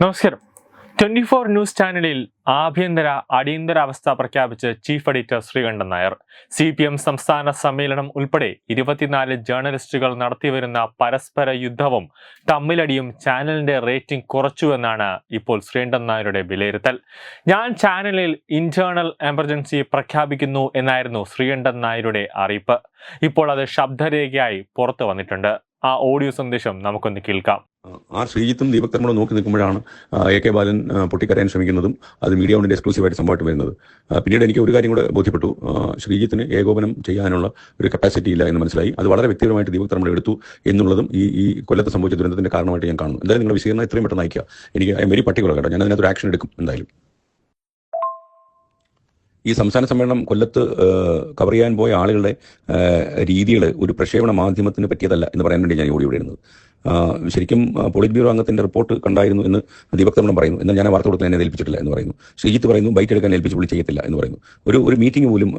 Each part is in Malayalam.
നമസ്കാരം. ട്വന്റി ഫോർ ന്യൂസ് ചാനലിൽ ആഭ്യന്തര അടിയന്തര അവസ്ഥ പ്രഖ്യാപിച്ച് chief editor Sreekandan Nair. C P M സംസ്ഥാന സമ്മേളനം ഉൾപ്പെടെ ഇരുപത്തിനാല് ജേർണലിസ്റ്റുകൾ നടത്തിവരുന്ന പരസ്പര യുദ്ധവും തമ്മിലടിയും ചാനലിന്റെ റേറ്റിംഗ് കുറച്ചുവെന്നാണ് ഇപ്പോൾ ശ്രീകണ്ഠൻ നായരുടെ വിലയിരുത്തൽ. ഞാൻ ചാനലിൽ ഇന്റേണൽ എമർജൻസി പ്രഖ്യാപിക്കുന്നു എന്നായിരുന്നു ശ്രീകണ്ഠൻ നായരുടെ അറിയിപ്പ്. ഇപ്പോൾ അത് ശബ്ദരേഖയായി പുറത്തു വന്നിട്ടുണ്ട് ആ ഓഡിയോ സന്ദേശം നമുക്കൊന്ന് കേൾക്കാം. ആ ശ്രീജിത്തും ദീപക് തർമ്മളും നോക്കി നിൽക്കുമ്പോഴാണ് എ കെ ബാലൻ പൊട്ടിക്കരയാൻ ശ്രമിക്കുന്നതും അത് മീഡിയ കൊണ്ട് എക്സ്ക്ലൂസീവായിട്ട് സംഭവമായിട്ട് വരുന്നത്. പിന്നീട് എനിക്ക് ഒരു കാര്യം കൂടെ ബോധ്യപ്പെട്ടു. ശ്രീജിത്തിന് ഏകോപനം ചെയ്യാനുള്ള ഒരു കപ്പാസിറ്റി ഇല്ല എന്ന് മനസ്സിലായി. അത് വളരെ വ്യക്തിപരമായിട്ട് ദീപക് തർമ്മൾ എടുത്തു എന്നുള്ളതും ഈ ഈ കൊല്ലത്ത് സംഭവിച്ച ദുരന്തത്തിന്റെ കാരണമായിട്ട് ഞാൻ കാണുന്നു. എന്തായാലും നിങ്ങളുടെ വിശീകരണം എത്രയും പെട്ടെന്ന് അയക്കുക എനിക്ക് വെരി പർട്ടിക്കുലർ കേട്ടോ. ഞാൻ അതിനകത്ത് ഒരു ആക്ഷൻ എടുക്കും എന്തായാലും. ഈ സംസ്ഥാന സമ്മേളനം കൊല്ലത്ത് കവർ ചെയ്യാൻ പോയ ആളുകളുടെ രീതികൾ ഒരു പ്രക്ഷേപണ മാധ്യമത്തിന് പറ്റിയതല്ല എന്ന് പറയാൻ വേണ്ടി ഞാൻ ഓടി വിടുന്നത് ശരിക്കും പോളിറ്റ് ബ്യൂറോ അംഗത്തിന്റെ റിപ്പോർട്ട് കണ്ടായിരുന്നു എന്ന് ദീപക് പറയുന്നു. എന്നാൽ ഞാൻ വാർത്ത കൊടുക്കാൻ എന്നെ ഏൽപ്പിച്ചിട്ടില്ല എന്ന് പറയുന്നു. ശ്രീജിത്ത് പറയുന്നു ബൈക്ക് എടുക്കാൻ ഏൽപ്പിച്ച് വിളി ചെയ്യത്തില്ല എന്ന് പറയുന്നു. ഒരു ഒരു മീറ്റിംഗ് പോലും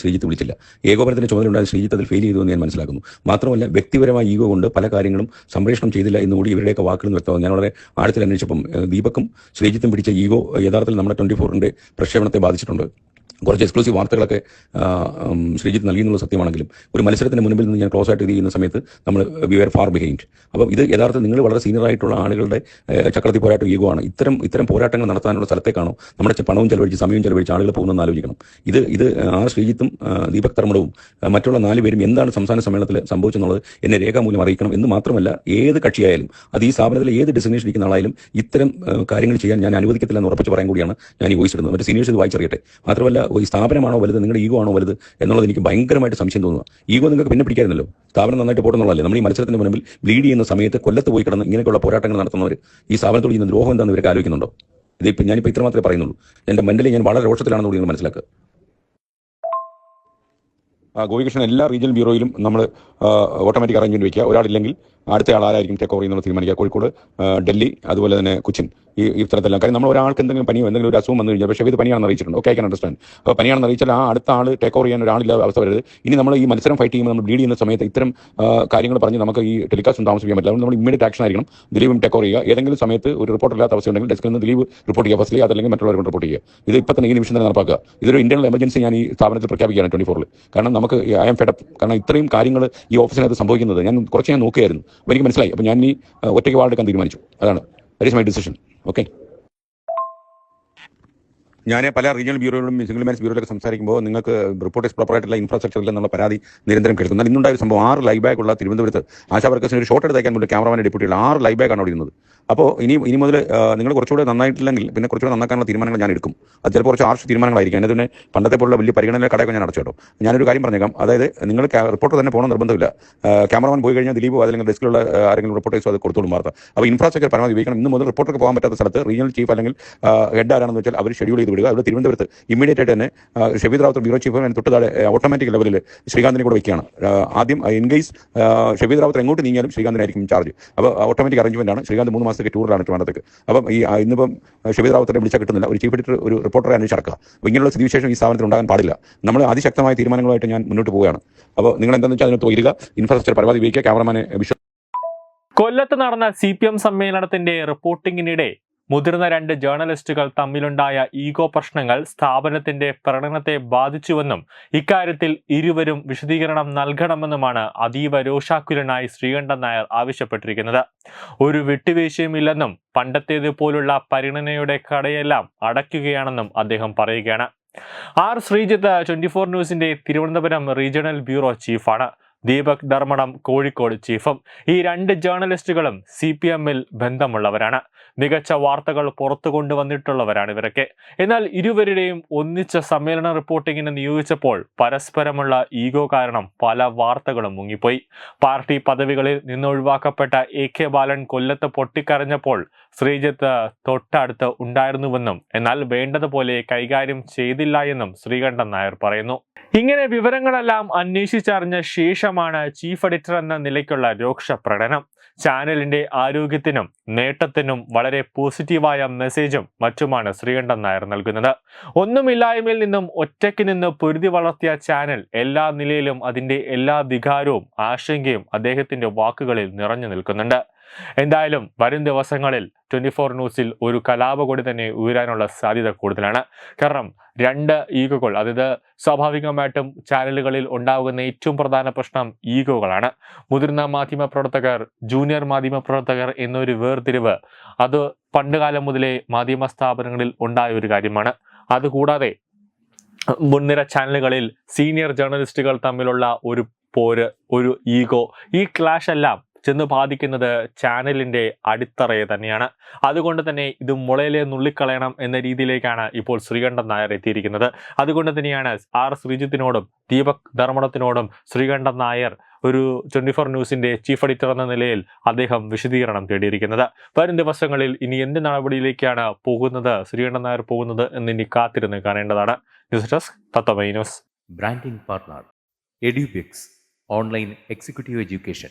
ശ്രീജിത്ത് വിളിച്ചില്ല. ഏകോപനത്തിന്റെ ചുമതല ഉണ്ടായ ശ്രീജിത്ത് അതിൽ ഫെയിൽ ചെയ്തു എന്ന് ഞാൻ മനസ്സിലാക്കുന്നു. മാത്രമല്ല വ്യക്തിപരമായ ഈഗോ കൊണ്ട് പല കാര്യങ്ങളും സംപ്രേഷണം ചെയ്തില്ല എന്നുകൂടി ഇവരുടെയൊക്കെ വാക്കുകൾ വ്യക്തമാകും ഞാൻ വളരെ ആഴത്തിൽ അന്വേഷിച്ചപ്പം ദീപക്കും ശ്രീജിത്തും പിടിച്ച ഈഗോ യഥാർത്ഥത്തിൽ നമ്മുടെ ട്വന്റി ഫോറിന്റെ പ്രക്ഷേപണത്തെ ബാധിച്ചിട്ടുണ്ട്. കുറച്ച് എക്സ്ക്ലൂസീവ് വാർത്തകളൊക്കെ ശ്രീജിത്ത് നൽകിയെന്നുള്ള സത്യമാണെങ്കിലും ഒരു മത്സരത്തിന് മുൻപിൽ നിന്ന് ഞാൻ ക്ലോസ് ആയിട്ട് ഇത് ചെയ്യുന്ന സമയത്ത് നമ്മൾ വി ആർ ഫാർ ബിഹൈൻഡ് അപ്പോൾ ഇത് യഥാർത്ഥത്തിൽ നിങ്ങൾ വളരെ സീനിയർ ആയിട്ടുള്ള ആളുകളുടെ ചക്രത്തിൽ ചക്രത്തി പോരാട്ടം ഈഗോ ഇത്തരം ഇത്തരം പോരാട്ടങ്ങൾ നടത്താനുള്ള സ്ഥലത്തേക്കാണോ നമ്മുടെ പണവും ചെലവഴിച്ച് സമയവും ചെലവഴിച്ച് ആളുകൾ പോകുന്നതെന്ന് ആലോചിക്കണം. ഇത് ഇത് ആ ശ്രീജിത്തും ദീപക് തർമ്മടവും മറ്റുള്ള നാല് പേരും എന്താണ് സംസ്ഥാന സമ്മേളനത്തിൽ സംഭവിച്ചെന്നുള്ളത് എന്നെ രേഖാമൂലം അറിയിക്കണം എന്ന് മാത്രമല്ല ഏത് കക്ഷിയായാലും. അത് ഈ സ്ഥാപനത്തിൽ ഏത് ഡെസിഗ്നേഷൻ ഇരിക്കുന്ന ആളായാലും ഇത്തരം കാര്യങ്ങൾ ചെയ്യാൻ ഞാൻ അനുവദിക്കത്തില്ല എന്ന് ഉറപ്പിച്ച് പറയാൻ കൂടിയാണ് ഞാൻ ഈ വോയിസ് ഇടുന്നത്. മറ്റേ സീനിയേഴ്സ് ഇത് വായിച്ചറിയട്ടെ. മാത്രമല്ല ഈ സ്ഥാപനമാണോ വലുത് നിങ്ങളുടെ ഈഗോ ആണോ വലുത് എന്നുള്ളത് എനിക്ക് ഭയങ്കരമായിട്ട് സംശയം തോന്നുക ഈഗോ നിങ്ങൾക്ക് പിന്നെ പിടിക്കായിരുന്നല്ലോ. സ്ഥാപനം നന്നായിട്ട് പോട്ടെന്നുള്ളതല്ലേ? നമ്മൾ ഈ മത്സരത്തിന് മുൻപിൽ ബ്ലീഡ് ചെയ്യുന്ന സമയത്ത് കൊല്ലത്ത് പോയി കിടന്ന് ഇങ്ങനെയുള്ള പോരാട്ടങ്ങൾ നടത്തുന്നവർ ഈ സ്ഥാപനത്തോട് ചെയ്യുന്ന ദ്രോഹം എന്താണെന്ന് ഇവർക്ക് ആലോചിക്കുന്നുണ്ടോ? ഇതിപ്പോൾ ഞാനിപ്പോൾ ഇത്ര മാത്രമേ പറയുന്നുള്ളൂ. എന്റെ മെന്റലി ഞാൻ വളരെ രോഷത്തിലാണെന്ന് നിങ്ങൾ മനസ്സിലാക്കുക ഗോപികൃഷ്ണൻ എല്ലാ റീജിയണൽ ബ്യൂറോയിലും നമ്മൾ ഓട്ടോമാറ്റിക് അറേഞ്ച്മെന്റ് വെക്കുക ഒരാളില്ലെങ്കിൽ അടുത്ത ആൾ ആരായിരിക്കും ടേക്ക് ഓവർ ചെയ്യുന്നത് തീരുമാനിക്കുക. കോഴിക്കോട് ഡൽഹി അതുപോലെ തന്നെ കൊച്ചിൻ. ഈ ഇത്തരത്തിലെല്ലാം കാര്യം നമ്മൾ ഒരാൾക്ക് എന്തെങ്കിലും പനിയോ എന്തെങ്കിലും ഒരു അസുഖം വന്നു കഴിഞ്ഞാൽ പക്ഷേ ഇത് പനിയാണെന്ന് അറിയിച്ചിട്ടുണ്ട്. ഓക്കെ ഐ കൻ അണ്ടർസ്റ്റാൻഡ് അപ്പോൾ പനിയാണെന്ന് അറിയിച്ചാൽ ആ അടുത്ത ആൾ ടേക്ക് ഓവർ ചെയ്യാൻ ഒരാളില്ല അവസ്ഥ വരരുത്. ഇനി നമ്മൾ ഈ മത്സരം ഫൈറ്റ് ചെയ്യുമ്പോൾ നമ്മൾ ലീഡ് ചെയ്യുന്ന സമയത്ത് ഇത്തരം കാര്യങ്ങൾ പറഞ്ഞ് നമുക്ക് ഈ ടെലികാസ്റ്റ് താമസിക്കാൻ പറ്റില്ല. അതുകൊണ്ട് നമ്മൾ ഇമ്മീഡിയറ്റ് ആക്ഷൻ ആയിരിക്കണം. ദിലീപും ടേക്ക് ഓവർ ചെയ്യുക. ഏതെങ്കിലും സമയത്ത് ഒരു റിപ്പോർട്ട് ഇല്ലാത്ത അവസ്ഥ ഉണ്ടെങ്കിൽ ഡെസ്കിൽ നിന്ന് ദിലീപ് റിപ്പോർട്ട് ചെയ്യുക. ഫസ്റ്റ് അതല്ലെങ്കിൽ മറ്റുള്ളവർ റിപ്പോർട്ട് ചെയ്യുക. ഇത് ഇപ്പം തന്നെ ഈ നിമിഷം തന്നെ നടപ്പാക്കുക. ഇതൊരു ഇന്റർണൽ എമർജൻസി ഞാൻ ഈ സ്ഥാപനത്തിൽ പ്രഖ്യാപിക്കുകയാണ് ട്വന്റി ഫോറിൽ കാരണം നമുക്ക് ഐ എം ഫെഡപ്പ് കാരണം ഇത്രയും കാര്യങ്ങൾ ഈ ഓഫീസിനകത്ത് സംഭവിക്കുന്നത് ഞാൻ കുറച്ച് ഞാൻ നോക്കിയായിരുന്നു അപ്പോൾ എനിക്ക് മനസ്സിലായി. അപ്പോൾ ഞാൻ ഈ ഒറ്റയ്ക്ക് വാർഡ് എടുക്കാൻ തീരുമാനിച്ചു. അതാണ്. That is my decision okay ഞാൻ പല റീജിയണൽ ബ്യൂറോകളും സിംഗിൾ മാൻസ് ബ്യൂറോയിലൊക്കെ സംസാരിക്കുമ്പോൾ നിങ്ങൾക്ക് റിപ്പോർട്ടേഴ്സ് പ്രോപ്പറായിട്ടുള്ള ഇൻഫ്രാസ്ട്രക്ചർ എന്നുള്ള പരാതി നിരന്തരം കേൾക്കുന്നു ഇന്നുണ്ടായ ഒരു സംഭവം ആറ് ബാഗ് ഉള്ള തിരുവനന്തപുരത്ത് ആശാ വർക്കേഴ്സിന് ഒരു ഷോട്ട് എടുത്തേക്കാൻ വേണ്ടി ക്യാമറമാൻ ഡെപ്യൂട്ടിയുള്ള ആറ് ബാഗ് ആണ് ഓടിക്കുന്നത് അപ്പോൾ ഇനി ഇനി മുതൽ നിങ്ങൾ കുറച്ചുകൂടെ നന്നായിട്ടില്ലെങ്കിൽ പിന്നെ കുറച്ചുകൂടെ നന്നാക്കാനുള്ള തീരുമാനങ്ങൾ ഞാൻ എടുക്കും. അത് ചിലപ്പോൾ കുറച്ച് ആർഷ് തീരുമാനങ്ങളായിരിക്കും. അതിന് പണ്ടത്തെ പോലുള്ള വലിയ പരിഗണന കടയൊക്കെ ഞാൻ അടച്ചു കേട്ടോ. ഞാനൊരു കാര്യം പറഞ്ഞേക്കാം. അതായത് നിങ്ങൾ റിപ്പോർട്ടർ തന്നെ പോകണം നിർബന്ധമില്ല. ക്യാമറമാൻ പോയി കഴിഞ്ഞാൽ ദിലീപ് അല്ലെങ്കിൽ ഡെസ്കിലുള്ള ആരെങ്കിലും റിപ്പോർട്ടേഴ്സോ അത് കൊടുത്തോളും വാർത്ത. അപ്പോൾ ഇൻഫ്രാസ്ട്രക്ചർ പരമാവധി ഉപയോഗിക്കണം. ഇന്ന് മുതൽ റിപ്പോർട്ടർക്ക് പോകാൻ പറ്റാത്ത സ്ഥലത്ത് റീജിയണൽ ചീഫ് അല്ലെങ്കിൽ ഹെഡ് ആരാണെന്ന് വെച്ചാൽ അവർ ഷെഡ്യൂൾ ചെയ്ത് വിടുക. അവിടെ തിരുവനന്തപുരത്ത് ഇമ്മീഡിയറ്റ് ആയിട്ട് തന്നെ ഷബീദ് റാവത്ത് ബ്യൂറോ ചീഫ് അതിന് തൊട്ട് താഴെ ഓട്ടോമാറ്റിക് ലെവലിൽ ശ്രീകാന്തിനെ കൂടെ വെക്കുകയാണ് ആദ്യം ഇൻ കേസ് റാവത്ത് എങ്ങോട്ട് നീങ്ങിയാലും ശ്രീകാന്തിനായിരിക്കും ചാർജ് അപ്പോൾ ഓട്ടോമാറ്റിക് അറേഞ്ച്മെന്റ് ആണ്. ശ്രീകാന്ത് മൂന്ന് മാസത്തേക്ക് ടൂറിലാണ് ട്രിവാൻഡത്തേക്ക് അപ്പം ഈ ഇന്നിപ്പം ഷെബീദ് റാവത്തിനെ വിളിച്ചാൽ കിട്ടുന്നില്ല. ഒരു ചീഫ് എഡിറ്റർ ഒരു റിപ്പോർട്ടറെ അന്വേഷിച്ചടക്കുക അപ്പോൾ ഇങ്ങനെയുള്ള സ്ഥിതിവിശേഷം ഈ സ്ഥാപനത്തിൽ ഉണ്ടാകാൻ പാടില്ല. നമ്മൾ അതിശക്തമായ തീരുമാനങ്ങളുമായിട്ട് ഞാൻ മുന്നോട്ട് പോവുകയാണ്. അപ്പോൾ നിങ്ങൾ എന്താണെന്ന് വെച്ചാൽ അതിനകത്ത് വരിക ഇൻഫ്രാസ്ട്രക്ചർ പരമാവധി ഉപയോഗിക്കുക. ക്യാമറമാനെ വിശ്വ കൊല്ലത്ത് നടന്ന സി പി എം സമ്മേളനത്തിന്റെ റിപ്പോർട്ടിംഗിനിടെ മുതിർന്ന രണ്ട് ജേർണലിസ്റ്റുകൾ തമ്മിലുണ്ടായ ഈഗോ പ്രശ്നങ്ങൾ സ്ഥാപനത്തിന്റെ പ്രകടനത്തെ ബാധിച്ചുവെന്നും ഇക്കാര്യത്തിൽ ഇരുവരും വിശദീകരണം നൽകണമെന്നുമാണ് അതീവ രോഷാക്കുലനായി ശ്രീകണ്ഠൻ നായർ ആവശ്യപ്പെട്ടിരിക്കുന്നത്. ഒരു വിട്ടുവീഴ്ചയുമില്ലെന്നും പണ്ടത്തേതുപോലുള്ള പരിഗണനയുടെ കടയെല്ലാം അടയ്ക്കുകയാണെന്നും അദ്ദേഹം പറയുകയാണ്. ആർ ശ്രീജിത്ത് ട്വന്റി ഫോർ ന്യൂസിന്റെ തിരുവനന്തപുരം റീജിയണൽ ബ്യൂറോ ചീഫാണ്. ദീപക് ധർമ്മടം കോഴിക്കോട് ചീഫും. ഈ രണ്ട് ജേർണലിസ്റ്റുകളും സി പി എമ്മിൽ ബന്ധമുള്ളവരാണ്. മികച്ച വാർത്തകൾ പുറത്തു കൊണ്ടുവന്നിട്ടുള്ളവരാണ് ഇവരൊക്കെ. എന്നാൽ ഇരുവരുടെയും ഒന്നിച്ച സമ്മേളന റിപ്പോർട്ടിങ്ങിന് നിയോഗിച്ചപ്പോൾ പരസ്പരമുള്ള ഈഗോ കാരണം പല വാർത്തകളും മുങ്ങിപ്പോയി. പാർട്ടി പദവികളിൽ നിന്നൊഴിവാക്കപ്പെട്ട എ കെ ബാലൻ കൊല്ലത്ത് പൊട്ടിക്കരഞ്ഞപ്പോൾ ശ്രീജിത്ത് തൊട്ടടുത്ത് ഉണ്ടായിരുന്നുവെന്നും എന്നാൽ വേണ്ടതുപോലെ കൈകാര്യം ചെയ്തില്ല എന്നും ശ്രീകണ്ഠൻ നായർ പറയുന്നു. ഇങ്ങനെ വിവരങ്ങളെല്ലാം അന്വേഷിച്ചറിഞ്ഞ ശേഷമാണ് ചീഫ് എഡിറ്റർ എന്ന നിലയ്ക്കുള്ള രൂക്ഷ പ്രകടനം. ചാനലിന്റെ ആരോഗ്യത്തിനും നേട്ടത്തിനും വളരെ പോസിറ്റീവായ മെസ്സേജും മറ്റുമാണ് ശ്രീകണ്ഠൻ നായർ നൽകുന്നത്. ഒന്നുമില്ലായ്മയിൽ നിന്നും ഒറ്റയ്ക്ക് നിന്ന് പൊരുതി വളർത്തിയ ചാനൽ എല്ലാ നിലയിലും അതിന്റെ എല്ലാ വികാരവും ആശങ്കയും അദ്ദേഹത്തിന്റെ വാക്കുകളിൽ നിറഞ്ഞു നിൽക്കുന്നുണ്ട്. എന്തായാലും വരും ദിവസങ്ങളിൽ ട്വന്റി ഫോർ ന്യൂസിൽ ഒരു കലാപകൊടി തന്നെ ഉയരാനുള്ള സാധ്യത കൂടുതലാണ്. കാരണം രണ്ട് ഈഗോകൾ അതായത് സ്വാഭാവികമായിട്ടും ചാനലുകളിൽ ഉണ്ടാകുന്ന ഏറ്റവും പ്രധാന പ്രശ്നം ഈഗോകളാണ്. മുതിർന്ന മാധ്യമ പ്രവർത്തകർ ജൂനിയർ മാധ്യമ പ്രവർത്തകർ എന്നൊരു വേർതിരിവ് അത് പണ്ടുകാലം മുതലേ മാധ്യമ സ്ഥാപനങ്ങളിൽ ഉണ്ടായ ഒരു കാര്യമാണ്. അതുകൂടാതെ മുൻനിര ചാനലുകളിൽ സീനിയർ ജേർണലിസ്റ്റുകൾ തമ്മിലുള്ള ഒരു പോര് ഒരു ഈഗോ ഈ ക്ലാഷ് എല്ലാം ചെന്ന് ബാധിക്കുന്നത് ചാനലിന്റെ അടിത്തറയെ തന്നെയാണ്. അതുകൊണ്ട് തന്നെ ഇത് മുളയിലെ നുള്ളിക്കളയണം എന്ന രീതിയിലേക്കാണ് ഇപ്പോൾ ശ്രീകണ്ഠൻ നായർ എത്തിയിരിക്കുന്നത്. അതുകൊണ്ട് തന്നെയാണ് ആർ ശ്രീജിത്തിനോടും ദീപക് ധർമ്മടത്തിനോടും ശ്രീകണ്ഠൻ നായർ ഒരു ട്വന്റി ഫോർ ന്യൂസിന്റെ ചീഫ് എഡിറ്റർ എന്ന നിലയിൽ അദ്ദേഹം വിശദീകരണം തേടിയിരിക്കുന്നത്. വരും ദിവസങ്ങളിൽ ഇനി എന്ത് നടപടിയിലേക്കാണ് പോകുന്നത് ശ്രീകണ്ഠൻ നായർ പോകുന്നത് എന്ന് ഇനി കാത്തിരുന്ന് കാണേണ്ടതാണ്. News desk തത്തമൈ news. Branding partner Edubix online executive education.